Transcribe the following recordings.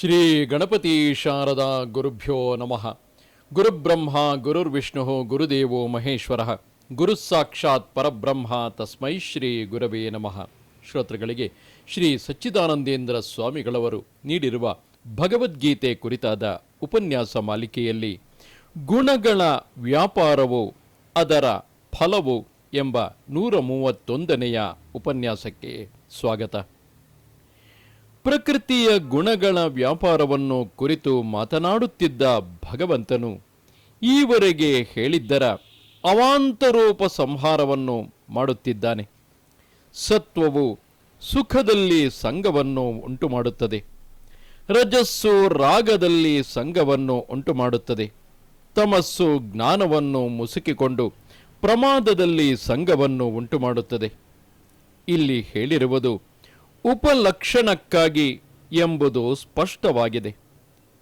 ಶ್ರೀ ಗಣಪತಿ ಶಾರದಾ ಗುರುಭ್ಯೋ ನಮಃ. ಗುರುಬ್ರಹ್ಮ, ಗುರುರ್ವಿಷ್ಣು, ಗುರುದೇವೋ ಮಹೇಶ್ವರ. ಗುರು ಸಾಕ್ಷಾತ್ ಪರಬ್ರಹ್ಮ ತಸ್ಮೈ ಶ್ರೀ ಗುರವೇ ನಮಃ. ಶ್ರೋತೃಗಳಿಗೆ ಶ್ರೀ ಸಚ್ಚಿದಾನಂದೇಂದ್ರ ಸ್ವಾಮಿಗಳವರು ನೀಡಿರುವ ಭಗವದ್ಗೀತೆ ಕುರಿತಾದ ಉಪನ್ಯಾಸ ಮಾಲಿಕೆಯಲ್ಲಿ ಗುಣಗಳ ವ್ಯಾಪಾರವು ಅದರ ಫಲವು ಎಂಬ ನೂರ ಮೂವತ್ತೊಂದನೆಯ ಉಪನ್ಯಾಸಕ್ಕೆ ಸ್ವಾಗತ. ಪ್ರಕೃತಿಯ ಗುಣಗಳ ವ್ಯಾಪಾರವನ್ನು ಕುರಿತು ಮಾತನಾಡುತ್ತಿದ್ದ ಭಗವಂತನು, ಈವರೆಗೆ ಹೇಳಿದ್ದರ ಅವಾಂತರೋಪ ಸಂಹಾರವನ್ನು ಮಾಡುತ್ತಿದ್ದಾನೆ. ಸತ್ವವು ಸುಖದಲ್ಲಿ ಸಂಘವನ್ನು ಉಂಟು ಮಾಡುತ್ತದೆ ರಜಸ್ಸು ರಾಗದಲ್ಲಿ ಸಂಘವನ್ನು ಉಂಟು ಮಾಡುತ್ತದೆ ತಮಸ್ಸು ಜ್ಞಾನವನ್ನು ಮುಸುಕಿಕೊಂಡು ಪ್ರಮಾದದಲ್ಲಿ ಸಂಘವನ್ನು ಉಂಟು ಮಾಡುತ್ತದೆ ಇಲ್ಲಿ ಹೇಳಿರುವುದು ಉಪಲಕ್ಷಣಕ್ಕಾಗಿ ಎಂಬುದು ಸ್ಪಷ್ಟವಾಗಿದೆ.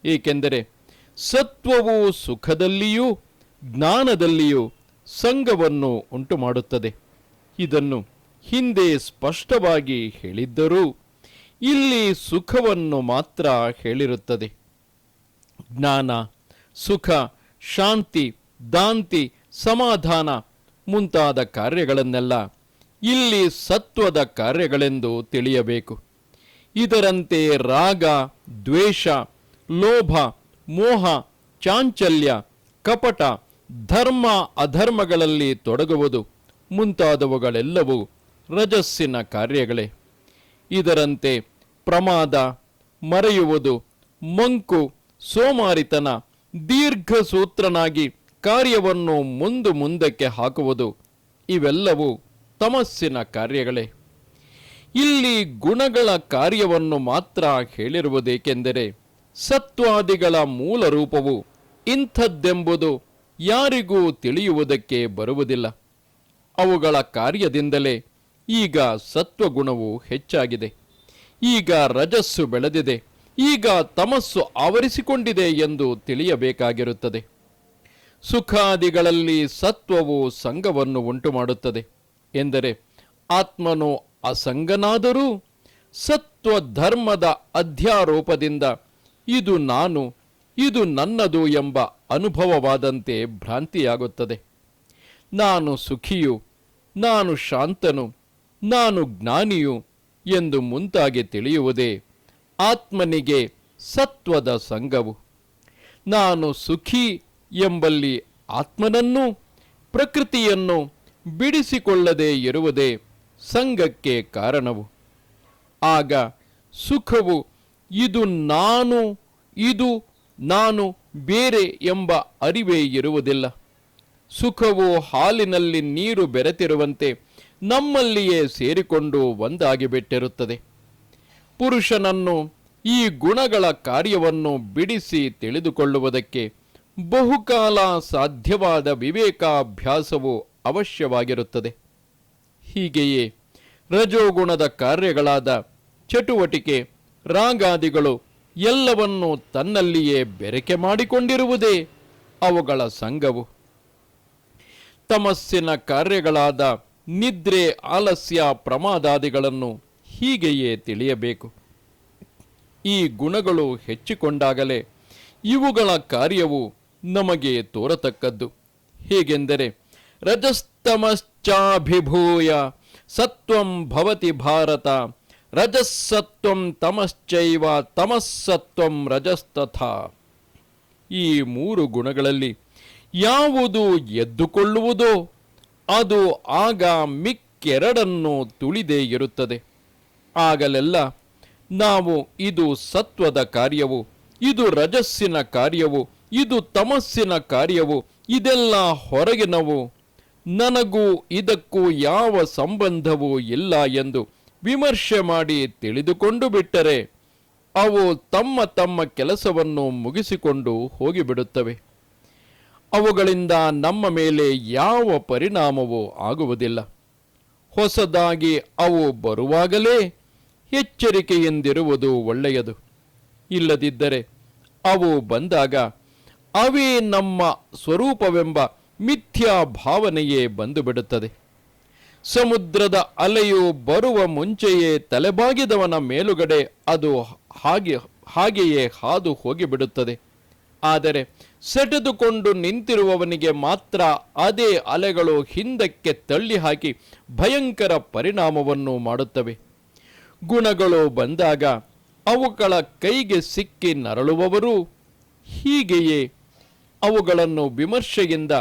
ಏಕೆಂದರೆ ಸತ್ವವು ಸುಖದಲ್ಲಿಯೂ ಜ್ಞಾನದಲ್ಲಿಯೂ ಸಂಘವನ್ನು ಉಂಟು ಮಾಡುತ್ತದೆ ಇದನ್ನು ಹಿಂದೆ ಸ್ಪಷ್ಟವಾಗಿ ಹೇಳಿದ್ದರೂ ಇಲ್ಲಿ ಸುಖವನ್ನು ಮಾತ್ರ ಹೇಳಿರುತ್ತದೆ. ಜ್ಞಾನ, ಸುಖ, ಶಾಂತಿ, ದಾಂತಿ, ಸಮಾಧಾನ ಮುಂತಾದ ಕಾರ್ಯಗಳನ್ನೆಲ್ಲ ಇಲ್ಲಿ ಸತ್ವದ ಕಾರ್ಯಗಳೆಂದು ತಿಳಿಯಬೇಕು. ಇದರಂತೆ ರಾಗ, ದ್ವೇಷ, ಲೋಭ, ಮೋಹ, ಚಾಂಚಲ್ಯ, ಕಪಟ, ಧರ್ಮ, ಅಧರ್ಮಗಳಲ್ಲಿ ತೊಡಗುವುದು. ಮುಂತಾದವುಗಳೆಲ್ಲವೂ ರಜಸ್ಸಿನ ಕಾರ್ಯಗಳೇ. ಇದರಂತೆ ಪ್ರಮಾದ, ಮರೆಯುವುದು, ಮಂಕು, ಸೋಮಾರಿತನ, ದೀರ್ಘಸೂತ್ರನಾಗಿ ಕಾರ್ಯವನ್ನು ಮುಂದು ಮುಂದಕ್ಕೆ ಹಾಕುವುದು. ಇವೆಲ್ಲವೂ ತಮಸ್ಸಿನ ಕಾರ್ಯಗಳೇ. ಇಲ್ಲಿ ಗುಣಗಳ ಕಾರ್ಯವನ್ನು ಮಾತ್ರ ಹೇಳಿರುವುದೇಕೆಂದರೆ ಸತ್ವಾದಿಗಳ ಮೂಲ ರೂಪವು ಇಂಥದ್ದೆಂಬುದು ಯಾರಿಗೂ ತಿಳಿಯುವುದಕ್ಕೆ ಬರುವುದಿಲ್ಲ. ಅವುಗಳ ಕಾರ್ಯದಿಂದಲೇ ಈಗ ಸತ್ವಗುಣವು ಹೆಚ್ಚಾಗಿದೆ. ಈಗ ರಜಸ್ಸು ಬೆಳೆದಿದೆ. ಈಗ ತಮಸ್ಸು ಆವರಿಸಿಕೊಂಡಿದೆ ಎಂದು ತಿಳಿಯಬೇಕಾಗಿರುತ್ತದೆ. ಸುಖಾದಿಗಳಲ್ಲಿ ಸತ್ವವು ಸಂಘವನ್ನು ಉಂಟು ಮಾಡುತ್ತದೆ ಎಂದರೆ ಆತ್ಮನು ಅಸಂಗನಾದರೂ ಸತ್ವ ಧರ್ಮದ ಅಧ್ಯಾರೋಪದಿಂದ ಇದು ನಾನು, ಇದು ನನ್ನದು ಎಂಬ ಅನುಭವವಾದಂತೆ ಭ್ರಾಂತಿಯಾಗುತ್ತದೆ. ನಾನು ಸುಖಿಯು, ನಾನು ಶಾಂತನು, ನಾನು ಜ್ಞಾನಿಯು ಎಂದು ಮುಂತಾಗಿ ತಿಳಿಯುವುದೇ ಆತ್ಮನಿಗೆ ಸತ್ವದ ಸಂಘವು ನಾನು ಸುಖಿ ಎಂಬಲ್ಲಿ ಆತ್ಮನನ್ನು, ಪ್ರಕೃತಿಯನ್ನು ಬಿಡಿಸಿಕೊಳ್ಳದೆ ಇರುವುದೇ ಸಂಘಕ್ಕೆ ಕಾರಣವು. ಆಗ ಸುಖವು ಇದು ನಾನು ಇದು ನಾನು ಬೇರೆ ಎಂಬ ಅರಿವೇ ಇರುವುದಿಲ್ಲ. ಸುಖವು ಹಾಲಿನಲ್ಲಿ ನೀರು ಬೆರೆತಿರುವಂತೆ ನಮ್ಮಲ್ಲಿಯೇ ಸೇರಿಕೊಂಡು ಒಂದಾಗಿಬಿಟ್ಟಿರುತ್ತದೆ. ಪುರುಷನನ್ನು ಈ ಗುಣಗಳ ಕಾರ್ಯವನ್ನು ಬಿಡಿಸಿ ತಿಳಿದುಕೊಳ್ಳುವುದಕ್ಕೆ ಬಹುಕಾಲ ಸಾಧ್ಯವಾದ ವಿವೇಕಾಭ್ಯಾಸವು ಅವಶ್ಯವಾಗಿರುತ್ತದೆ. ಹೀಗೆಯೇ ರಜೋಗುಣದ ಕಾರ್ಯಗಳಾದ ಚಟುವಟಿಕೆ, ರಾಗಾದಿಗಳು ಎಲ್ಲವನ್ನು ತನ್ನಲ್ಲಿಯೇ ಬೆರಕೆ ಮಾಡಿಕೊಂಡಿರುವುದೇ ಅವುಗಳ ಸಂಘವು. ತಮಸ್ಸಿನ ಕಾರ್ಯಗಳಾದ ನಿದ್ರೆ, ಆಲಸ್ಯ, ಪ್ರಮಾದಾದಿಗಳನ್ನು ಹೀಗೆಯೇ ತಿಳಿಯಬೇಕು. ಈ ಗುಣಗಳು ಹೆಚ್ಚಿಕೊಂಡಾಗಲೇ ಇವುಗಳ ಕಾರ್ಯವು ನಮಗೆ ತೋರತಕ್ಕದ್ದು. ಹೇಗೆಂದರೆ ರಜಸ್ತಮಶ್ಚಾಭಿಭೂಯ ಸತ್ವಂ ಭವತಿ ಭಾರತ ರಜಸ್ಸತ್ವಂ ತಮಶ್ಚೈವ, ತಮಸ್ಸತ್ವಂ ರಜಸ್ತಥ. ಈ ಮೂರು ಗುಣಗಳಲ್ಲಿ ಯಾವುದು ಎದ್ದುಕೊಳ್ಳುವುದೋ, ಅದು ಆಗ ಮಿಕ್ಕೆರಡನ್ನು ತುಳಿದೇ ಇರುತ್ತದೆ. ಆಗಲೆಲ್ಲ ನಾವು ಇದು ಸತ್ವದ ಕಾರ್ಯವು, ಇದು ರಜಸ್ಸಿನ ಕಾರ್ಯವು, ಇದು ತಮಸ್ಸಿನ ಕಾರ್ಯವು, ಇದೆಲ್ಲ ಹೊರಗಿನವು. ನನಗೂ ಇದಕ್ಕೂ ಯಾವ ಸಂಬಂಧವೂ ಇಲ್ಲ ಎಂದು ವಿಮರ್ಶೆ ಮಾಡಿ ತಿಳಿದುಕೊಂಡು ಬಿಟ್ಟರೆ ಅವು ತಮ್ಮ ತಮ್ಮ ಕೆಲಸವನ್ನು ಮುಗಿಸಿಕೊಂಡು ಹೋಗಿಬಿಡುತ್ತವೆ. ಅವುಗಳಿಂದ ನಮ್ಮ ಮೇಲೆ ಯಾವ ಪರಿಣಾಮವೂ ಆಗುವುದಿಲ್ಲ. ಹೊಸದಾಗಿ ಅವು ಬರುವಾಗಲೇ ಎಚ್ಚರಿಕೆಯಿಂದಿರುವುದು ಒಳ್ಳೆಯದು. ಇಲ್ಲದಿದ್ದರೆ ಅವು ಬಂದಾಗ ಅವೇ ನಮ್ಮ ಸ್ವರೂಪವೆಂಬ ಮಿಥ್ಯಾ ಭಾವನೆಯೇ ಬಂದುಬಿಡುತ್ತದೆ. ಸಮುದ್ರದ ಅಲೆಯು ಬರುವ ಮುಂಚೆಯೇ ತಲೆಬಾಗಿದವನ ಮೇಲುಗಡೆ ಅದು ಹಾಗೆ, ಹಾಗೆಯೇ ಹಾದು ಹೋಗಿಬಿಡುತ್ತದೆ. ಆದರೆ ಸೆಟೆದುಕೊಂಡು ನಿಂತಿರುವವನಿಗೆ ಮಾತ್ರ ಅದೇ ಅಲೆಗಳು ಹಿಂದಕ್ಕೆ ತಳ್ಳಿ ಹಾಕಿ ಭಯಂಕರ ಪರಿಣಾಮವನ್ನು ಮಾಡುತ್ತವೆ. ಗುಣಗಳು ಬಂದಾಗ ಅವುಗಳ ಕೈಗೆ ಸಿಕ್ಕಿ ನರಳುವವರು ಹೀಗೆಯೇ ಅವುಗಳನ್ನು ವಿಮರ್ಶೆಯಿಂದ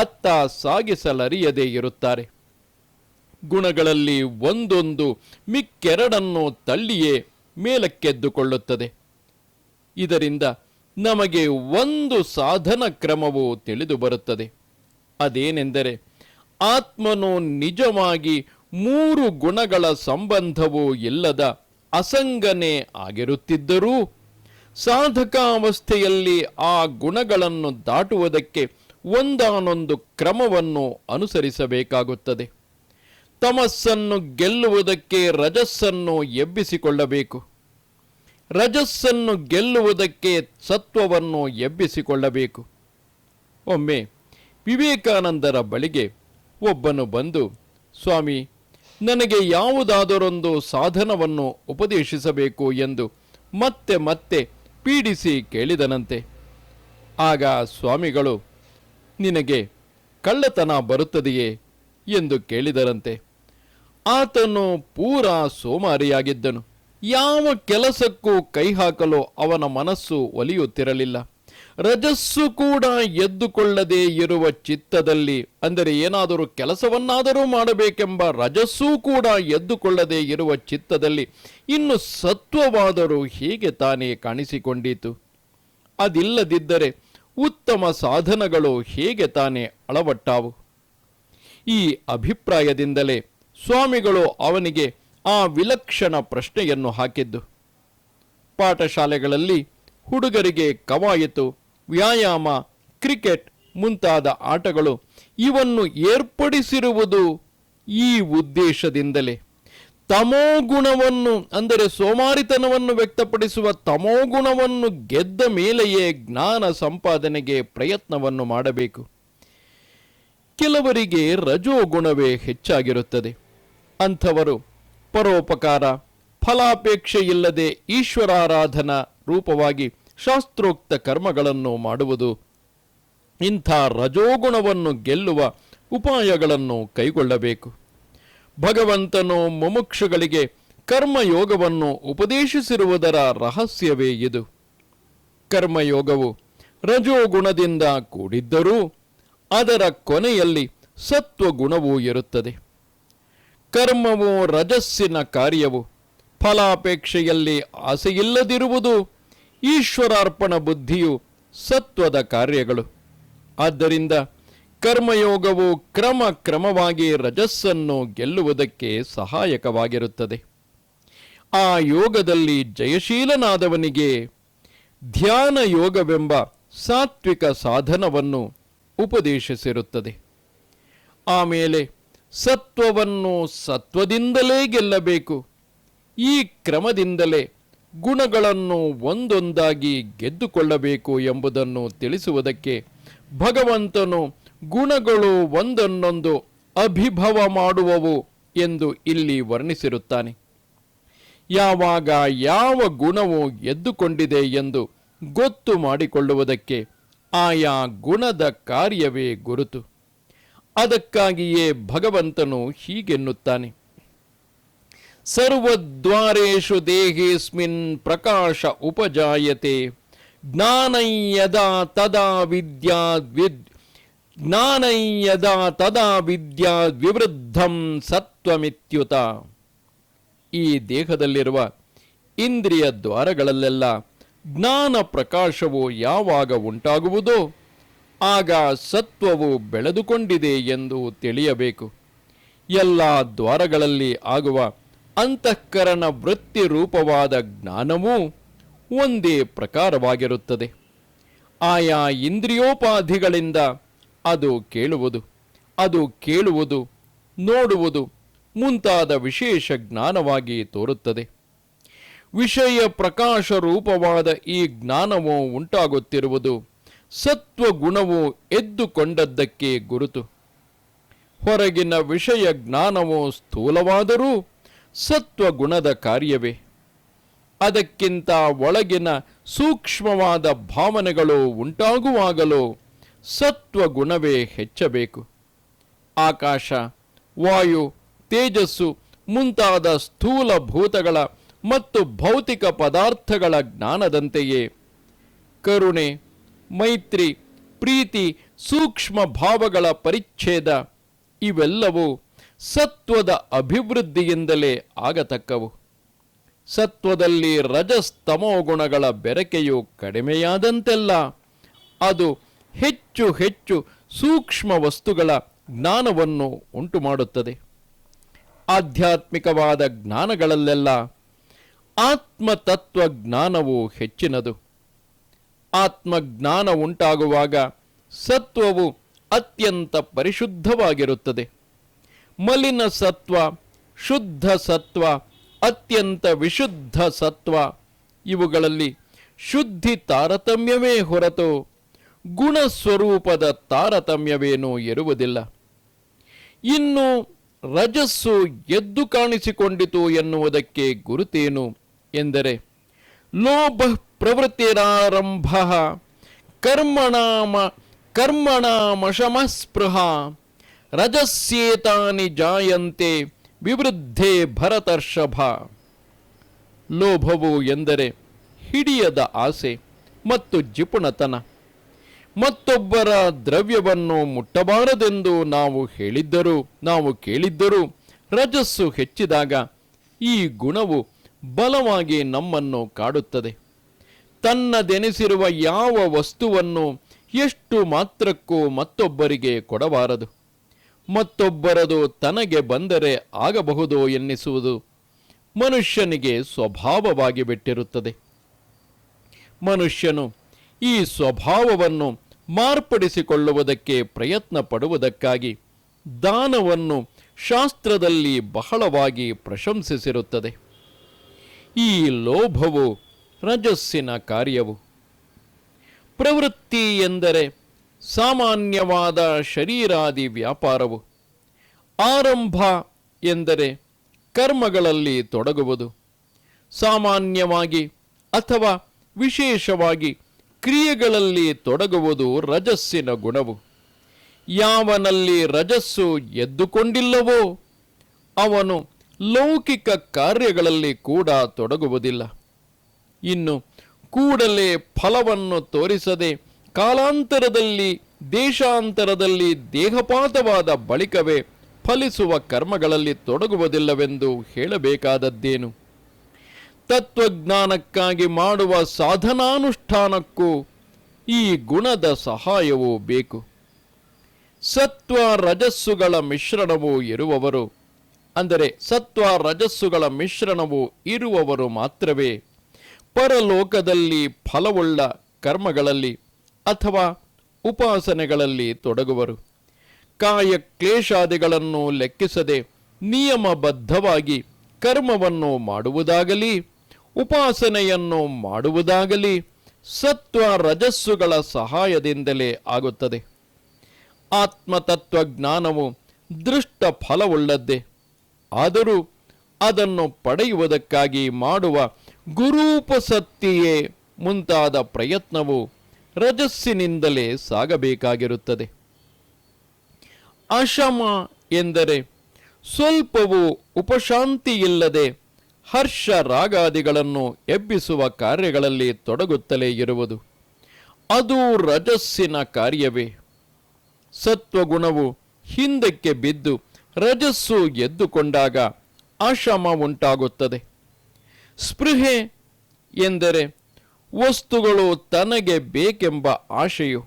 ಅತ್ತ ಸಾಗಿಸಲರಿಯದೇ ಇರುತ್ತಾರೆ. ಗುಣಗಳಲ್ಲಿ ಒಂದೊಂದು ಮಿಕ್ಕೆರಡನ್ನು ತಳ್ಳಿಯೇ ಮೇಲಕ್ಕೆದ್ದುಕೊಳ್ಳುತ್ತದೆ. ಇದರಿಂದ ನಮಗೆ ಒಂದು ಸಾಧನ ಕ್ರಮವು ತಿಳಿದು ಬರುತ್ತದೆ. ಅದೇನೆಂದರೆ ಆತ್ಮನು ನಿಜವಾಗಿ ಮೂರು ಗುಣಗಳ ಸಂಬಂಧವೂ ಇಲ್ಲದ ಅಸಂಗನೆ ಆಗಿರುತ್ತಿದ್ದರೂ ಸಾಧಕಾವಸ್ಥೆಯಲ್ಲಿ ಆ ಗುಣಗಳನ್ನು ದಾಟುವುದಕ್ಕೆ ಒಂದಾನೊಂದು ಕ್ರಮವನ್ನು ಅನುಸರಿಸಬೇಕಾಗುತ್ತದೆ. ತಮಸ್ಸನ್ನು ಗೆಲ್ಲುವುದಕ್ಕೆ ರಜಸ್ಸನ್ನು ಎಬ್ಬಿಸಿಕೊಳ್ಳಬೇಕು. ರಜಸ್ಸನ್ನು ಗೆಲ್ಲುವುದಕ್ಕೆ ಸತ್ವವನ್ನು ಎಬ್ಬಿಸಿಕೊಳ್ಳಬೇಕು. ಒಮ್ಮೆ ವಿವೇಕಾನಂದರ ಬಳಿಗೆ ಒಬ್ಬನು ಬಂದು, ಸ್ವಾಮಿ, ನನಗೆ ಯಾವುದಾದರೊಂದು ಸಾಧನವನ್ನು ಉಪದೇಶಿಸಬೇಕು ಎಂದು ಮತ್ತೆ ಮತ್ತೆ ಪೀಡಿಸಿ ಕೇಳಿದನಂತೆ. ಆಗ ಸ್ವಾಮಿಗಳು ನಿನಗೆ ಕಳ್ಳತನ ಬರುತ್ತದೆಯೇ ಎಂದು ಕೇಳಿದರಂತೆ. ಆತನು ಪೂರ ಸೋಮಾರಿಯಾಗಿದ್ದನು. ಯಾವ ಕೆಲಸಕ್ಕೂ ಕೈ ಹಾಕಲು ಅವನ ಮನಸ್ಸು ಒಲಿಯುತ್ತಿರಲಿಲ್ಲ. ರಜಸ್ಸು ಕೂಡ ಎದ್ದುಕೊಳ್ಳದೇ ಇರುವ ಚಿತ್ತದಲ್ಲಿ, ಅಂದರೆ ಏನಾದರೂ ಕೆಲಸವನ್ನಾದರೂ ಮಾಡಬೇಕೆಂಬ ರಜಸ್ಸೂ ಕೂಡ ಎದ್ದುಕೊಳ್ಳದೆ ಇರುವ ಚಿತ್ತದಲ್ಲಿ ಇನ್ನು ಸತ್ವವಾದರೂ ಹೀಗೆ ತಾನೇ ಕಾಣಿಸಿಕೊಂಡಿತು. ಅದಿಲ್ಲದಿದ್ದರೆ ಉತ್ತಮ ಸಾಧನಗಳು ಹೇಗೆ ತಾನೇ ಅಳವಟ್ಟಾವು? ಈ ಅಭಿಪ್ರಾಯದಿಂದಲೇ ಸ್ವಾಮಿಗಳು ಅವನಿಗೆ ಆ ವಿಲಕ್ಷಣ ಪ್ರಶ್ನೆಯನ್ನು ಹಾಕಿದ್ದು. ಪಾಠಶಾಲೆಗಳಲ್ಲಿ ಹುಡುಗರಿಗೆ ಕವಾಯತು, ವ್ಯಾಯಾಮ, ಕ್ರಿಕೆಟ್ ಮುಂತಾದ ಆಟಗಳು ಇವನ್ನು ಏರ್ಪಡಿಸಿರುವುದು ಈ ಉದ್ದೇಶದಿಂದಲೇ. ತಮೋಗುಣವನ್ನು ಅಂದರೆ ಸೋಮಾರಿತನವನ್ನು ವ್ಯಕ್ತಪಡಿಸುವ ತಮೋ ಗುಣವನ್ನು ಗೆದ್ದ ಮೇಲೆಯೇ ಜ್ಞಾನ ಸಂಪಾದನೆಗೆ ಪ್ರಯತ್ನವನ್ನು ಮಾಡಬೇಕು. ಕೆಲವರಿಗೆ ರಜೋಗುಣವೇ ಹೆಚ್ಚಾಗಿರುತ್ತದೆ. ಅಂಥವರು ಪರೋಪಕಾರ, ಫಲಾಪೇಕ್ಷೆ ಇಲ್ಲದೆ ಈಶ್ವರಾರಾಧನಾ ರೂಪವಾಗಿ ಶಾಸ್ತ್ರೋಕ್ತ ಕರ್ಮಗಳನ್ನು ಮಾಡುವುದು, ಇಂಥ ರಜೋಗುಣವನ್ನು ಗೆಲ್ಲುವ ಉಪಾಯಗಳನ್ನು ಕೈಗೊಳ್ಳಬೇಕು. ಭಗವಂತನು ಮುಮುಕ್ಷುಗಳಿಗೆ ಕರ್ಮಯೋಗವನ್ನು ಉಪದೇಶಿಸಿರುವುದರ ರಹಸ್ಯವೇ ಇದು. ಕರ್ಮಯೋಗವು ರಜೋಗುಣದಿಂದ ಕೂಡಿದ್ದರೂ ಅದರ ಕೊನೆಯಲ್ಲಿ ಸತ್ವಗುಣವೂ ಇರುತ್ತದೆ. ಕರ್ಮವು ರಜಸ್ಸಿನ ಕಾರ್ಯವು ಫಲಾಪೇಕ್ಷೆಯಲ್ಲಿ ಆಸೆಯಿಲ್ಲದಿರುವುದು ಈಶ್ವರಾರ್ಪಣ ಬುದ್ಧಿಯು ಸತ್ವದ ಕಾರ್ಯಗಳು. ಆದ್ದರಿಂದ ಕರ್ಮಯೋಗವು ಕ್ರಮ ಕ್ರಮವಾಗಿ ರಜಸ್ಸನ್ನು ಗೆಲ್ಲುವುದಕ್ಕೆ ಸಹಾಯಕವಾಗಿರುತ್ತದೆ. ಆ ಯೋಗದಲ್ಲಿ ಜಯಶೀಲನಾದವನಿಗೆ ಧ್ಯಾನ ಯೋಗವೆಂಬ ಸಾತ್ವಿಕ ಸಾಧನವನ್ನು ಉಪದೇಶಿಸಿರುತ್ತದೆ. ಆಮೇಲೆ ಸತ್ವವನ್ನು ಸತ್ವದಿಂದಲೇ ಗೆಲ್ಲಬೇಕು. ಈ ಕ್ರಮದಿಂದಲೇ ಗುಣಗಳನ್ನು ಒಂದೊಂದಾಗಿ ಗೆದ್ದುಕೊಳ್ಳಬೇಕು ಎಂಬುದನ್ನು ತಿಳಿಸುವುದಕ್ಕೆ ಭಗವಂತನು ಗುಣಗಳು ಒಂದನ್ನೊಂದು ಅಭಿಭವ ಮಾಡುವವು ಎಂದು ಇಲ್ಲಿ ವರ್ಣಿಸಿರುತ್ತಾನೆ. ಯಾವಾಗ ಯಾವ ಗುಣವು ಎದ್ದುಕೊಂಡಿದೆ ಎಂದು ಗೊತ್ತು ಮಾಡಿಕೊಳ್ಳುವುದಕ್ಕೆ ಆಯಾ ಗುಣದ ಕಾರ್ಯವೇ ಗುರುತು. ಅದಕ್ಕಾಗಿಯೇ ಭಗವಂತನು ಹೀಗೆನ್ನುತ್ತಾನೆ. ಸರ್ವದ್ವಾರೇಶು ದೇಹೇಸ್ಮಿನ್ ಪ್ರಕಾಶ ಉಪಜಾಯತೆ. ಜ್ಞಾನಯ್ಯದಾ ತದಾ ವಿದ್ಯಾ ವಿದ್ ಜ್ಞಾನಯ್ಯದಾ ತದಾ ವಿದ್ಯಾ ವಿವೃದ್ಧಂ ಸತ್ವಮಿತ್ಯುತ. ಈ ದೇಹದಲ್ಲಿರುವ ಇಂದ್ರಿಯ ದ್ವಾರಗಳಲ್ಲೆಲ್ಲ ಜ್ಞಾನ ಪ್ರಕಾಶವು ಯಾವಾಗ ಉಂಟಾಗುವುದೋ ಆಗ ಸತ್ವವು ಬೆಳೆದುಕೊಂಡಿದೆ ಎಂದು ತಿಳಿಯಬೇಕು. ಎಲ್ಲ ದ್ವಾರಗಳಲ್ಲಿ ಆಗುವ ಅಂತಃಕರಣ ವೃತ್ತಿ ರೂಪವಾದ ಜ್ಞಾನವೂ ಒಂದೇ ಪ್ರಕಾರವಾಗಿರುತ್ತದೆ. ಆಯಾ ಇಂದ್ರಿಯೋಪಾಧಿಗಳಿಂದ ಅದು ಕೇಳುವುದು ಅದು ಕೇಳುವುದು, ನೋಡುವುದು ಮುಂತಾದ ವಿಶೇಷ ಜ್ಞಾನವಾಗಿ ತೋರುತ್ತದೆ. ವಿಷಯ ಪ್ರಕಾಶ ರೂಪವಾದ ಈ ಜ್ಞಾನವು ಉಂಟಾಗುತ್ತಿರುವುದು ಸತ್ವಗುಣವು ಎದ್ದುಕೊಂಡದ್ದಕ್ಕೆ ಗುರುತು. ಹೊರಗಿನ ವಿಷಯ ಜ್ಞಾನವು ಸ್ಥೂಲವಾದರೂ ಸತ್ವಗುಣದ ಕಾರ್ಯವೇ. ಅದಕ್ಕಿಂತ ಒಳಗಿನ ಸೂಕ್ಷ್ಮವಾದ ಭಾವನೆಗಳು ಉಂಟಾಗುವಾಗಲೂ ಸತ್ವ ಗುಣವೇ ಹೆಚ್ಚಬೇಕು. ಆಕಾಶ, ವಾಯು, ತೇಜಸ್ಸು ಮುಂತಾದ ಸ್ಥೂಲ ಭೂತಗಳ ಮತ್ತು ಭೌತಿಕ ಪದಾರ್ಥಗಳ ಜ್ಞಾನದಂತೆಯೇ. ಕರುಣೆ, ಮೈತ್ರಿ, ಪ್ರೀತಿ, ಸೂಕ್ಷ್ಮ ಭಾವಗಳ ಪರಿಚ್ಛೇದ ಇವೆಲ್ಲವೂ ಸತ್ವದ ಅಭಿವೃದ್ಧಿಯಿಂದಲೇ ಆಗತಕ್ಕವು. ಸತ್ವದಲ್ಲಿ ರಜಸ್ತಮೋ ಗುಣಗಳ ಬೆರಕೆಯು ಕಡಿಮೆಯಾದಂತೆಲ್ಲ, ಅದು ಹೆಚ್ಚು ಹೆಚ್ಚು ಸೂಕ್ಷ್ಮ ವಸ್ತುಗಳ ಜ್ಞಾನವನ್ನು ಉಂಟು ಮಾಡುತ್ತದೆ ಆಧ್ಯಾತ್ಮಿಕವಾದ ಜ್ಞಾನಗಳಲ್ಲೆಲ್ಲ ಆತ್ಮತತ್ವ ಜ್ಞಾನವು ಹೆಚ್ಚಿನದು. ಆತ್ಮಜ್ಞಾನ ಉಂಟಾಗುವಾಗ ಸತ್ವವು ಅತ್ಯಂತ ಪರಿಶುದ್ಧವಾಗಿರುತ್ತದೆ. ಮಲಿನ ಸತ್ವ, ಶುದ್ಧ ಸತ್ವ, ಅತ್ಯಂತ ವಿಶುದ್ಧ ಸತ್ವ ಇವುಗಳಲ್ಲಿ ಶುದ್ಧಿ ತಾರತಮ್ಯವೇ ಹೊರತು ಗುಣಸ್ವರೂಪದ ತಾರತಮ್ಯವೇನೂ ಇರುವುದಿಲ್ಲ ಇನ್ನು ರಜಸ್ಸು ಎದ್ದು ಕಾಣಿಸಿಕೊಂಡಿತು ಎನ್ನುವುದಕ್ಕೆ ಗುರುತೇನು ಎಂದರೆ, ಲೋಭ ಪ್ರವೃತ್ತಿರಾರಂಭ ಕರ್ಮಣಾಮ ಕರ್ಮಣಾಮಶಮಸ್ಪೃಹ ರಜಸ್ಯೇತಾನಿ ಜಾಯಂತೆ ವಿವೃದ್ಧೆ ಭರತರ್ಷಭ. ಲೋಭವು ಎಂದರೆ ಹಿಡಿಯದ ಆಸೆ ಮತ್ತು ಜಿಪುಣತನ. ಮತ್ತೊಬ್ಬರ ದ್ರವ್ಯವನ್ನು ಮುಟ್ಟಬಾರದೆಂದು ನಾವು ಹೇಳಿದ್ದರು, ನಾವು ಕೇಳಿದ್ದರೂ. ರಜಸ್ಸು ಹೆಚ್ಚಿದಾಗ ಈ ಗುಣವು ಬಲವಾಗಿ ನಮ್ಮನ್ನು ಕಾಡುತ್ತದೆ. ತನ್ನದೆನಿಸಿರುವ ಯಾವ ವಸ್ತುವನ್ನು ಎಷ್ಟು ಮಾತ್ರಕ್ಕೂ ಮತ್ತೊಬ್ಬರಿಗೆ ಕೊಡಬಾರದು. ಮತ್ತೊಬ್ಬರದು ತನಗೆ ಬಂದರೆ ಆಗಬಹುದು ಎನ್ನಿಸುವುದು ಮನುಷ್ಯನಿಗೆ ಸ್ವಭಾವವಾಗಿ ಬಿಟ್ಟಿರುತ್ತದೆ. ಮನುಷ್ಯನು ಈ ಸ್ವಭಾವವನ್ನು ಮಾರ್ಪಡಿಸಿಕೊಳ್ಳುವುದಕ್ಕೆ ಪ್ರಯತ್ನ ಪಡುವುದಕ್ಕಾಗಿ ದಾನವನ್ನು ಶಾಸ್ತ್ರದಲ್ಲಿ ಬಹಳವಾಗಿ ಪ್ರಶಂಸಿಸಿರುತ್ತದೆ. ಈ ಲೋಭವು ರಜಸ್ಸಿನ ಕಾರ್ಯವು. ಪ್ರವೃತ್ತಿ ಎಂದರೆ ಸಾಮಾನ್ಯವಾದ ಶರೀರಾದಿ ವ್ಯಾಪಾರವು. ಆರಂಭ ಎಂದರೆ ಕರ್ಮಗಳಲ್ಲಿ ತೊಡಗುವುದು. ಸಾಮಾನ್ಯವಾಗಿ ಅಥವಾ ವಿಶೇಷವಾಗಿ ಕ್ರಿಯೆಗಳಲ್ಲಿ ತೊಡಗುವುದು ರಜಸ್ಸಿನ ಗುಣವು. ಯಾವನಲ್ಲಿ ರಜಸ್ಸು ಎದ್ದುಕೊಂಡಿಲ್ಲವೋ, ಅವನು ಲೌಕಿಕ ಕಾರ್ಯಗಳಲ್ಲಿ ಕೂಡ ತೊಡಗುವುದಿಲ್ಲ. ಇನ್ನು ಕೂಡಲೇ ಫಲವನ್ನು ತೋರಿಸದೆ ಕಾಲಾಂತರದಲ್ಲಿ, ದೇಶಾಂತರದಲ್ಲಿ ದೇಹಪಾತವಾದ ಬಳಿಕವೇ ಫಲಿಸುವ ಕರ್ಮಗಳಲ್ಲಿ ತೊಡಗುವುದಿಲ್ಲವೆಂದು ಹೇಳಬೇಕಾದದ್ದೇನು? ತತ್ವಜ್ಞಾನಕ್ಕಾಗಿ ಮಾಡುವ ಸಾಧನಾನುಷ್ಠಾನಕ್ಕೂ ಈ ಗುಣದ ಸಹಾಯವೂ ಬೇಕು. ಸತ್ವ ರಜಸ್ಸುಗಳ ಮಿಶ್ರಣವು ಇರುವವರು, ಅಂದರೆ ಸತ್ವ ರಜಸ್ಸುಗಳ ಮಿಶ್ರಣವು ಇರುವವರು ಮಾತ್ರವೇ. ಪರಲೋಕದಲ್ಲಿ ಫಲವುಳ್ಳ ಕರ್ಮಗಳಲ್ಲಿ ಅಥವಾ ಉಪಾಸನೆಗಳಲ್ಲಿ ತೊಡಗುವರು. ಕಾಯ ಕ್ಲೇಶಾದಿಗಳನ್ನು ಲೆಕ್ಕಿಸದೆ ನಿಯಮಬದ್ಧವಾಗಿ ಕರ್ಮವನ್ನು ಮಾಡುವುದಾಗಲಿ ಉಪಾಸನೆಯನ್ನು ಮಾಡುವುದಾಗಲಿ ಸತ್ವ ರಜಸ್ಸುಗಳ ಸಹಾಯದಿಂದಲೇ ಆಗುತ್ತದೆ. ಆತ್ಮತತ್ವ ಜ್ಞಾನವು ದೃಷ್ಟ ಫಲವುಳ್ಳದ್ದೇ. ಆದರೂ ಅದನ್ನು ಪಡೆಯುವುದಕ್ಕಾಗಿ ಮಾಡುವ ಗುರೂಪಸಕ್ತಿಯೇ ಮುಂತಾದ ಪ್ರಯತ್ನವು ರಜಸ್ಸಿನಿಂದಲೇ ಸಾಗಬೇಕಾಗಿರುತ್ತದೆ. ಅಶಮ ಎಂದರೆ ಸ್ವಲ್ಪವೂ ಉಪಶಾಂತಿಯಿಲ್ಲದೆ ಹರ್ಷ ರಾಗಾದಿಗಳನ್ನು ಎಬ್ಬಿಸುವ ಕಾರ್ಯಗಳಲ್ಲಿ ತೊಡಗುತ್ತಲೇ ಇರುವುದು. ಅದು ರಜಸ್ಸಿನ ಕಾರ್ಯವೇ. ಸತ್ವಗುಣವು ಹಿಂದಕ್ಕೆ ಬಿದ್ದು ರಜಸ್ಸು ಎದ್ದುಕೊಂಡಾಗ ಆಶ್ರಮ ಉಂಟಾಗುತ್ತದೆ. ಸ್ಪೃಹೆ ಎಂದರೆ ವಸ್ತುಗಳು ತನಗೆ ಬೇಕೆಂಬ ಆಶೆಯು.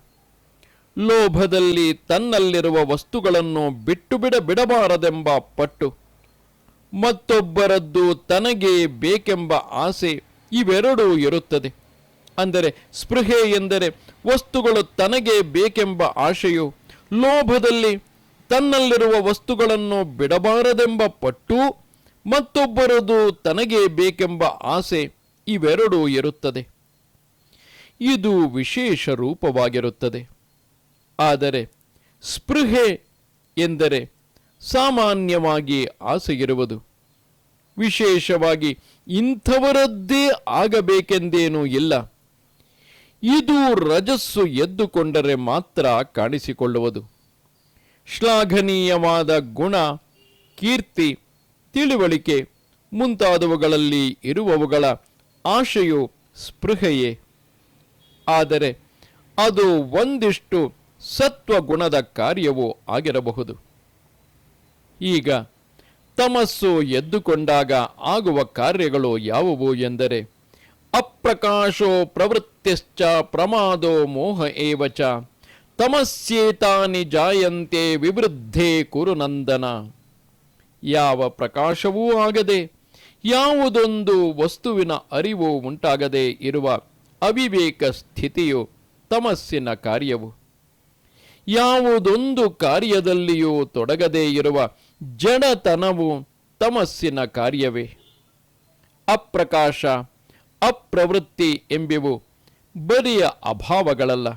ಲೋಭದಲ್ಲಿ ತನ್ನಲ್ಲಿರುವ ವಸ್ತುಗಳನ್ನು ಬಿಟ್ಟು ಬಿಡ ಬಿಡಬಾರದೆಂಬ ಪಟ್ಟು. ಮತ್ತೊಬ್ಬರದ್ದು ತನಗೆ ಬೇಕೆಂಬ ಆಸೆ ಇವೆರಡೂ ಇರುತ್ತದೆ. ಅಂದರೆ ಸ್ಪೃಹೆ ಎಂದರೆ ವಸ್ತುಗಳು ತನಗೆ ಬೇಕೆಂಬ ಆಶೆಯು ಲೋಭದಲ್ಲಿ ತನ್ನಲ್ಲಿರುವ ವಸ್ತುಗಳನ್ನು ಬಿಡಬಾರದೆಂಬ ಪಟ್ಟು ಮತ್ತೊಬ್ಬರದು ತನಗೆ ಬೇಕೆಂಬ ಆಸೆ ಇವೆರಡೂ ಇರುತ್ತದೆ. ಇದು ವಿಶೇಷ ರೂಪವಾಗಿರುತ್ತದೆ. ಆದರೆ ಸ್ಪೃಹೆ ಎಂದರೆ ಸಾಮಾನ್ಯವಾಗಿ ಆಸೆಯಿರುವುದು. ವಿಶೇಷವಾಗಿ ಇಂಥವರದ್ದೇ ಆಗಬೇಕೆಂದೇನೂ ಇಲ್ಲ. ಇದು ರಜಸ್ಸು ಎದ್ದುಕೊಂಡರೆ ಮಾತ್ರ ಕಾಣಿಸಿಕೊಳ್ಳುವುದು. ಶ್ಲಾಘನೀಯವಾದ ಗುಣ, ಕೀರ್ತಿ, ತಿಳಿವಳಿಕೆ ಮುಂತಾದವುಗಳಲ್ಲಿ ಇರುವವುಗಳ ಆಶೆಯು ಸ್ಪೃಹೆಯೇ. ಆದರೆ ಅದು ಒಂದಿಷ್ಟು ಸತ್ವಗುಣದ ಕಾರ್ಯವೂ ಆಗಿರಬಹುದು. ಈಗ ತಮಸ್ಸು ಎದ್ದುಕೊಂಡಾಗ ಆಗುವ ಕಾರ್ಯಗಳು ಯಾವುವು ಎಂದರೆ, ಅಪ್ರಕಾಶೋ ಪ್ರವೃತ್ತಿಶ್ಚ ಪ್ರಮಾದೋ ಮೋಹ ಏವಚ ತಮಸ್ಸೇತಾನಿ ಜಾಯಂತೆ ವಿವೃದ್ಧೇ ಕುರುನಂದನ ಯಾವ ಪ್ರಕಾಶವೂ ಆಗದೆ, ಯಾವುದೊಂದು ವಸ್ತುವಿನ ಅರಿವು ಉಂಟಾಗದೆ ಇರುವ ಅವಿವೇಕ ಸ್ಥಿತಿಯು ತಮಸ್ಸಿನ ಕಾರ್ಯವು. ಯಾವುದೊಂದು ಕಾರ್ಯದಲ್ಲಿಯೂ ತೊಡಗದೇ ಇರುವ ಜಡತನವು ತಮಸ್ಸಿನ ಕಾರ್ಯವೇ. ಅಪ್ರಕಾಶ, ಅಪ್ರವೃತ್ತಿ ಎಂಬಿವು ಬರಿಯ ಅಭಾವಗಳಲ್ಲ.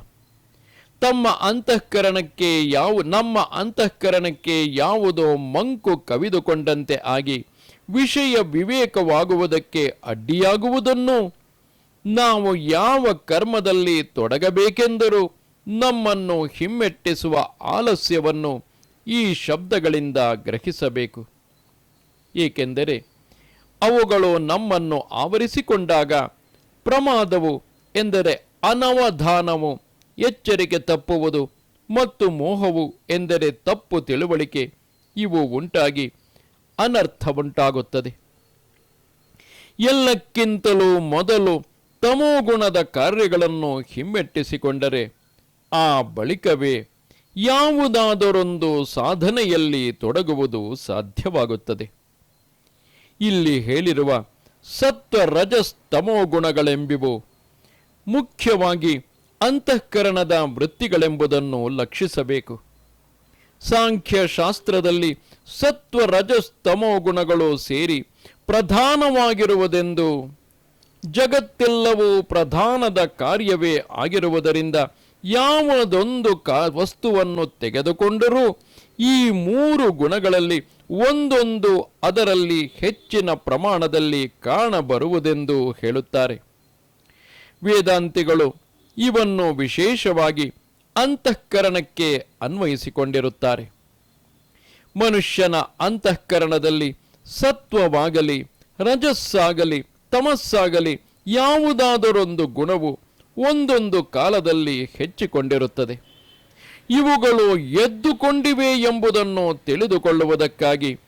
ತಮ್ಮ ಅಂತಃಕರಣಕ್ಕೆ ಯಾವ, ನಮ್ಮ ಅಂತಃಕರಣಕ್ಕೆ ಯಾವುದೋ ಮಂಕು ಕವಿದುಕೊಂಡಂತೆ ಆಗಿ ವಿಷಯ ವಿವೇಕವಾಗುವುದಕ್ಕೆ ಅಡ್ಡಿಯಾಗುವುದನ್ನು ನಾವು ಯಾವ ಕರ್ಮದಲ್ಲಿ ತೊಡಗಬೇಕೆಂದರೂ ನಮ್ಮನ್ನು ಹಿಮ್ಮೆಟ್ಟಿಸುವ ಆಲಸ್ಯವನ್ನು ಈ ಶಬ್ದಗಳಿಂದ ಗ್ರಹಿಸಬೇಕು. ಏಕೆಂದರೆ ಅವುಗಳು ನಮ್ಮನ್ನು ಆವರಿಸಿಕೊಂಡಾಗ ಪ್ರಮಾದವು ಎಂದರೆ ಅನವಧಾನವು ಎಚ್ಚರಿಕೆ ತಪ್ಪುವುದು ಮತ್ತು ಮೋಹವು ಎಂದರೆ ತಪ್ಪು ತಿಳುವಳಿಕೆ, ಇವು ಉಂಟಾಗಿ ಅನರ್ಥವುಂಟಾಗುತ್ತದೆ. ಎಲ್ಲಕ್ಕಿಂತಲೂ ಮೊದಲು ತಮೋಗುಣದ ಕಾರ್ಯಗಳನ್ನು ಹಿಮ್ಮೆಟ್ಟಿಸಿಕೊಂಡರೆ ಆ ಬಳಿಕವೇ ಯಾವುದಾದರೊಂದು ಸಾಧನೆಯಲ್ಲಿ ತೊಡಗುವುದು ಸಾಧ್ಯವಾಗುತ್ತದೆ. ಇಲ್ಲಿ ಹೇಳಿರುವ ಸತ್ವ ರಜಸ್ತಮೋ ಗುಣಗಳೆಂಬಿವು ಮುಖ್ಯವಾಗಿ ಅಂತಃಕರಣದ ವೃತ್ತಿಗಳೆಂಬುದನ್ನು ಲಕ್ಷಿಸಬೇಕು. ಸಾಂಖ್ಯಶಾಸ್ತ್ರದಲ್ಲಿ ಸತ್ವ ರಜಸ್ತಮೋ ಗುಣಗಳು ಸೇರಿ ಪ್ರಧಾನವಾಗಿರುವುದೆಂದು ಜಗತ್ತೆಲ್ಲವೂ ಪ್ರಧಾನದ ಕಾರ್ಯವೇ ಆಗಿರುವುದರಿಂದ ಯಾವುದೊಂದು ಕ ವಸ್ತುವನ್ನು ತೆಗೆದುಕೊಂಡರೂ ಈ ಮೂರು ಗುಣಗಳಲ್ಲಿ ಒಂದೊಂದು ಅದರಲ್ಲಿ ಹೆಚ್ಚಿನ ಪ್ರಮಾಣದಲ್ಲಿ ಕಾಣಬರುವುದೆಂದು ಹೇಳುತ್ತಾರೆ. ವೇದಾಂತಿಗಳು ಇವನ್ನು ವಿಶೇಷವಾಗಿ ಅಂತಃಕರಣಕ್ಕೆ ಅನ್ವಯಿಸಿಕೊಂಡಿರುತ್ತಾರೆ. ಮನುಷ್ಯನ ಅಂತಃಕರಣದಲ್ಲಿ ಸತ್ವವಾಗಲಿ, ರಜಸ್ಸಾಗಲಿ, ತಮಸ್ಸಾಗಲಿ ಯಾವುದಾದರೊಂದು ಗುಣವು ಒಂದೊಂದು ಕಾಲದಲ್ಲಿ ಹೆಚ್ಚಿಕೊಂಡಿರುತ್ತದೆ. ಇವುಗಳು ಎದ್ದುಕೊಂಡಿವೆ ಎಂಬುದನ್ನು ತಿಳಿದುಕೊಳ್ಳುವುದಕ್ಕಾಗಿ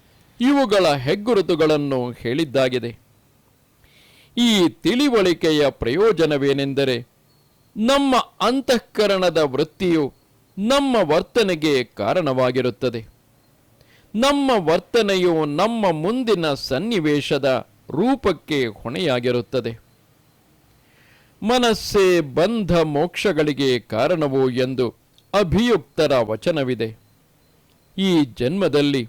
ಇವುಗಳ ಹೆಗ್ಗುರುತುಗಳನ್ನು ಹೇಳಿದ್ದಾಗಿದೆ. ಈ ತಿಳಿವಳಿಕೆಯ ಪ್ರಯೋಜನವೇನೆಂದರೆ ನಮ್ಮ ಅಂತಃಕರಣದ ವೃತ್ತಿಯು ನಮ್ಮ ವರ್ತನೆಗೆ ಕಾರಣವಾಗಿರುತ್ತದೆ. ನಮ್ಮ ವರ್ತನೆಯು ನಮ್ಮ ಮುಂದಿನ ಸನ್ನಿವೇಶದ ರೂಪಕ್ಕೆ ಹೊಣೆಯಾಗಿರುತ್ತದೆ. ಮನಸ್ಸೇ ಬಂಧ ಮೋಕ್ಷಗಳಿಗೆ ಕಾರಣವು ಎಂದು ಅಭಿಯುಕ್ತರ ವಚನವಿದೆ. ಈ ಜನ್ಮದಲ್ಲಿ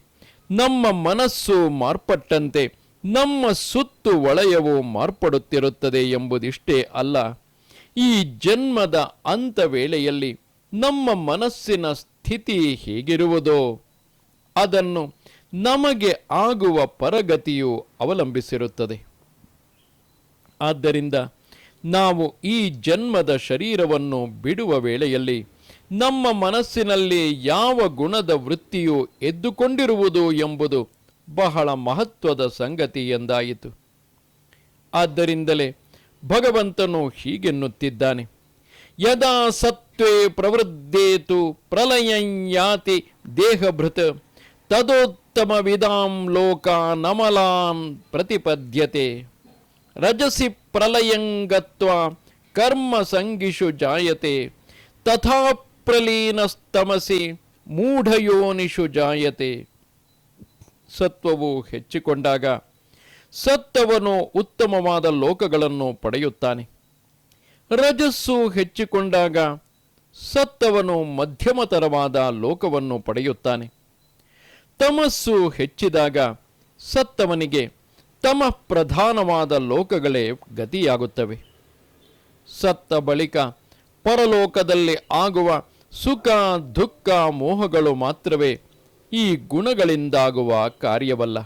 ನಮ್ಮ ಮನಸ್ಸು ಮಾರ್ಪಟ್ಟಂತೆ ನಮ್ಮ ಸುತ್ತು ವಲಯವು ಮಾರ್ಪಡುತ್ತಿರುತ್ತದೆ ಎಂಬುದಿಷ್ಟೇ ಅಲ್ಲ. ಈ ಜನ್ಮದ ಅಂತ ವೇಳೆಯಲ್ಲಿ ನಮ್ಮ ಮನಸ್ಸಿನ ಸ್ಥಿತಿ ಹೇಗಿರುವುದೋ, ಅದನ್ನು ನಮಗೆ ಆಗುವ ಪರಗತಿಯು ಅವಲಂಬಿಸಿರುತ್ತದೆ. ಆದ್ದರಿಂದ ನಾವು ಈ ಜನ್ಮದ ಶರೀರವನ್ನು ಬಿಡುವ ವೇಳೆಯಲ್ಲಿ ನಮ್ಮ ಮನಸ್ಸಿನಲ್ಲಿ ಯಾವ ಗುಣದ ವೃತ್ತಿಯು ಎದ್ದುಕೊಂಡಿರುವುದು ಎಂಬುದು ಬಹಳ ಮಹತ್ವದ ಸಂಗತಿ ಎಂದಾಯಿತು. ಆದ್ದರಿಂದಲೇ ಭಗವಂತನು ಹೀಗೆನ್ನುತ್ತಿದ್ದಾನೆ. ಯದಾ ಸತ್ವೇ ಪ್ರವೃದ್ಧೇತು ಪ್ರಲಯಂಯಾತಿ ದೇಹಭೃತ ತದೋತ್ತಮ ವಿಧಾಂ ಲೋಕಾನಮಲಾನ್ ಪ್ರತಿಪದ್ಯತೆ. ರಜಸಿ ಪ್ರಲಯಂಗತ್ವ ಕರ್ಮ ಸಂಗಿಷು ಜಾಯತೆ, ತಥಾ ಪ್ರಲೀನಸ್ತಮಸಿ ಮೂಢಯೋನಿಷು ಜಾಯತೆ. ಸತ್ವವು ಹೆಚ್ಚಿಕೊಂಡಾಗ ಸತ್ತವನು ಉತ್ತಮವಾದ ಲೋಕಗಳನ್ನು ಪಡೆಯುತ್ತಾನೆ. ರಜಸ್ಸು ಹೆಚ್ಚಿಕೊಂಡಾಗ ಸತ್ತವನು ಮಧ್ಯಮತರವಾದ ಲೋಕವನ್ನು ಪಡೆಯುತ್ತಾನೆ. ತಮಸ್ಸು ಹೆಚ್ಚಿದಾಗ ಸತ್ತವನಿಗೆ ತಮ ಪ್ರಧಾನವಾದ ಲೋಕಗಳೇ ಗತಿಯಾಗುತ್ತವೆ. ಸತ್ತ ಬಳಿಕ ಪರಲೋಕದಲ್ಲಿ ಆಗುವ ಸುಖ, ದುಃಖ, ಮೋಹಗಳು ಮಾತ್ರವೇ ಈ ಗುಣಗಳಿಂದಾಗುವ ಕಾರ್ಯವಲ್ಲ.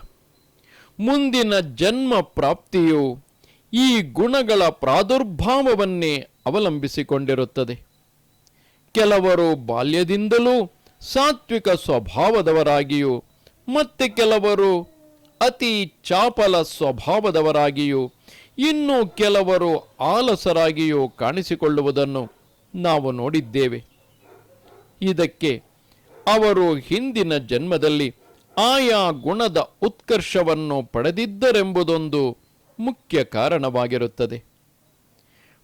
ಮುಂದಿನ ಜನ್ಮ ಪ್ರಾಪ್ತಿಯು ಈ ಗುಣಗಳ ಪ್ರಾದುರ್ಭಾವವನ್ನೇ ಅವಲಂಬಿಸಿಕೊಂಡಿರುತ್ತದೆ. ಕೆಲವರು ಬಾಲ್ಯದಿಂದಲೂ ಸಾತ್ವಿಕ ಸ್ವಭಾವದವರಾಗಿಯೂ, ಮತ್ತೆ ಕೆಲವರು ಅತಿ ಚಾಪಲ ಸ್ವಭಾವದವರಾಗಿಯೂ, ಇನ್ನು ಕೆಲವರು ಆಲಸರಾಗಿಯೂ ಕಾಣಿಸಿಕೊಳ್ಳುವುದನ್ನು ನಾವು ನೋಡಿದ್ದೇವೆ. ಇದಕ್ಕೆ ಅವರು ಹಿಂದಿನ ಜನ್ಮದಲ್ಲಿ ಆಯಾ ಗುಣದ ಉತ್ಕರ್ಷವನ್ನು ಪಡೆದಿದ್ದರೆಂಬುದೊಂದು ಮುಖ್ಯ ಕಾರಣವಾಗಿರುತ್ತದೆ.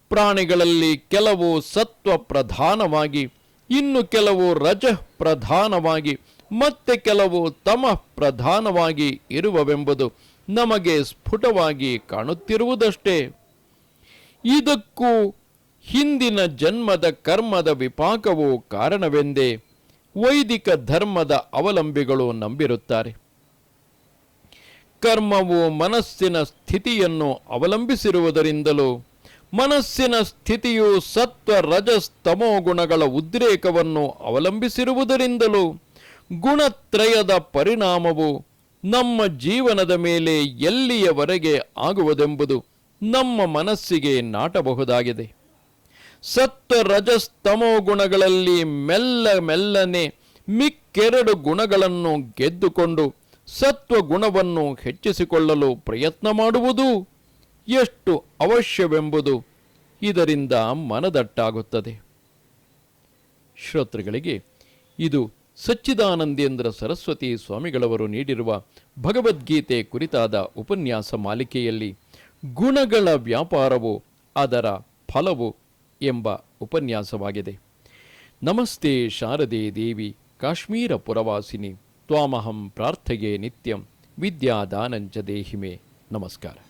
ಪ್ರಾಣಿಗಳಲ್ಲಿ ಕೆಲವು ಸತ್ವ ಪ್ರಧಾನವಾಗಿ ಇನ್ನು ಕೆಲವು ರಜ ಪ್ರಧಾನವಾಗಿ ಮತ್ತೆ ಕೆಲವು ತಮ ಪ್ರಧಾನವಾಗಿ ಇರುವವೆಂಬುದು ನಮಗೆ ಸ್ಫುಟವಾಗಿ ಕಾಣುತ್ತಿರುವುದಷ್ಟೇ. ಇದಕ್ಕೂ ಹಿಂದಿನ ಜನ್ಮದ ಕರ್ಮದ ವಿಪಾಕವು ಕಾರಣವೆಂದೇ ವೈದಿಕ ಧರ್ಮದ ಅವಲಂಬಿಗಳು ನಂಬಿರುತ್ತಾರೆ. ಕರ್ಮವು ಮನಸ್ಸಿನ ಸ್ಥಿತಿಯನ್ನು ಅವಲಂಬಿಸಿರುವುದರಿಂದಲೂ ಮನಸ್ಸಿನ ಸ್ಥಿತಿಯು ಸತ್ವ ರಜಸ್ತಮೋ ಗುಣಗಳ ಉದ್ರೇಕವನ್ನು ಅವಲಂಬಿಸಿರುವುದರಿಂದಲೂ ಗುಣತ್ರಯದ ಪರಿಣಾಮವು ನಮ್ಮ ಜೀವನದ ಮೇಲೆ ಎಲ್ಲಿಯವರೆಗೆ ಆಗುವುದೆಂಬುದು ನಮ್ಮ ಮನಸ್ಸಿಗೆ ನಾಟಬಹುದಾಗಿದೆ. ಸತ್ವ ರಜಸ್ತಮೋ ಗುಣಗಳಲ್ಲಿ ಮೆಲ್ಲ ಮೆಲ್ಲನೆ ಮಿಕ್ಕೆರಡು ಗುಣಗಳನ್ನು ಗೆದ್ದುಕೊಂಡು ಸತ್ವ ಗುಣವನ್ನು ಹೆಚ್ಚಿಸಿಕೊಳ್ಳಲು ಪ್ರಯತ್ನ ಮಾಡುವುದು ಎಷ್ಟು ಅವಶ್ಯವೆಂಬುದು ಇದರಿಂದ ಮನದಟ್ಟಾಗುತ್ತದೆ. ಶ್ರೋತೃಗಳಿಗೆ ಇದು ಸಚ್ಚಿದಾನಂದೇಂದ್ರ ಸರಸ್ವತಿ ಸ್ವಾಮಿಗಳವರು ನೀಡಿರುವ ಭಗವದ್ಗೀತೆ ಕುರಿತಾದ ಉಪನ್ಯಾಸ ಮಾಲಿಕೆಯಲ್ಲಿ ಗುಣಗಳ ವ್ಯಾಪಾರವು ಅದರ ಫಲವು ಎಂಬ ಉಪನ್ಯಾಸವಾಗಿದೆ. ನಮಸ್ತೆ ಶಾರದೆ ದೇವಿ, ಕಾಶ್ಮೀರ ಪುರವಾಸಿನಿ, ತ್ವಾಮಹಂ ಪ್ರಾರ್ಥೆಯೇ ನಿತ್ಯಂ ವಿದ್ಯಾದಾನಂಚ ದೇಹಿಮೆ. ನಮಸ್ಕಾರ.